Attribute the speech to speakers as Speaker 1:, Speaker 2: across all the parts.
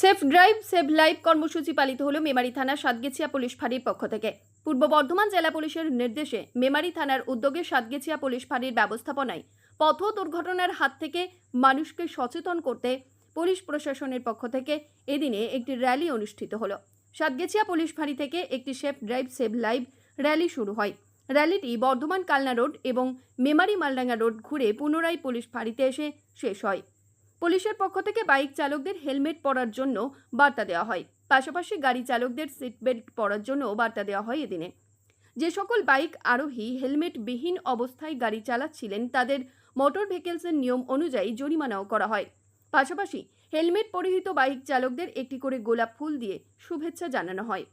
Speaker 1: Safe drive save life কর্মসূচি পালিত হলো মেমারি থানার সাতগেছিয়া পুলিশ ফাঁড়ির পক্ষ থেকে। পূর্ব বর্ধমান জেলা পুলিশের নির্দেশে মেমারি থানার উদ্যোগে সাতগেছিয়া পুলিশ ফাঁড়ির ব্যবস্থাপনায় পথ দুর্ঘটনার হাত থেকে মানুষকে সচেতন করতে পুলিশ প্রশাসনের পক্ষ থেকে এদিনে একটি র্যালি অনুষ্ঠিত হলো। সাতগেছিয়া পুলিশ ফাঁড়ি থেকে একটি safe drive save live rally শুরু হয়। র্যালিটি বর্ধমান কালনা রোড এবং মেমারি মালডাঙ্গা রোড ঘুরে পুনরায় পুলিশ ফাঁড়িতে এসে শেষ হয়। পুলিশের পক্ষ থেকে বাইক চালকদের হেলমেট পরার জন্য বার্তা দেওয়া হয়। পাশাপাশি গাড়ি চালকদের সিট বেল্ট পরার জন্য বার্তা দেওয়া হয় এদিনে। যে সকল বাইক আরোহী হেলমেট বিহীন অবস্থায় গাড়ি চালাচ্ছিলেন, তাদের মোটর ভেহিকেলসের নিয়ম অনুযায়ী জরিমানাও করা হয়। পাশাপাশি হেলমেট পরিহিত বাইক চালকদের একটি করে গোলাপ ফুল দিয়ে শুভেচ্ছা জানানো হয়।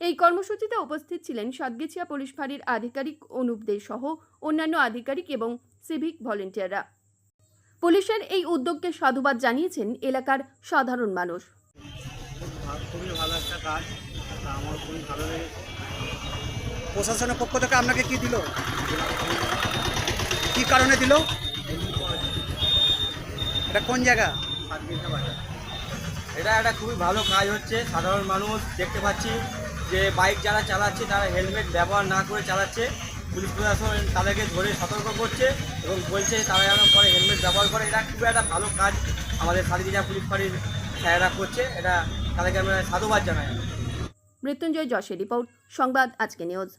Speaker 1: এই কর্মসূচিতে উপস্থিত ছিলেন সাতগেছিয়া পুলিশ ফাঁড়ির আধিকারিক অনুপ দে সহ অন্যান্য আধিকারিক এবং সিভিক ভলেন্টিয়াররা। পুলিশের এই উদ্যোগকে সাধুবাদ জানিয়েছেন এলাকার সাধারণ মানুষ।
Speaker 2: ভা- খুবই ভালো একটা কাজ আমার খুবই ভালো লেগেছে
Speaker 3: প্রশাসনের পক্ষ থেকে আপনাকে কি দিল? কি কারণে দিল? এটা কোন জায়গা?
Speaker 2: এটা একটা খুবই ভালো কাজ হচ্ছে সাধারণ মানুষ দেখতে পাচ্ছি যে বাইক যারা চালাচ্ছে তারা হেলমেট ব্যবহার না করে চালাচ্ছে। পুলিশ প্রশাসন তাদেরকে ধরে সতর্ক করছে এবং বলছে তারা যেন পরে হেলমেট ব্যবহার করে। এটা খুব একটা ভালো কাজ আমাদের সাতগিজা পুলিশ ফাঁড়ির স্যারেরা করছে। এটা তাদেরকে আমরা সাধুবাদ জানাই।
Speaker 1: মৃত্যুঞ্জয় যশের রিপোর্ট, সংবাদ আজকে নিউজ।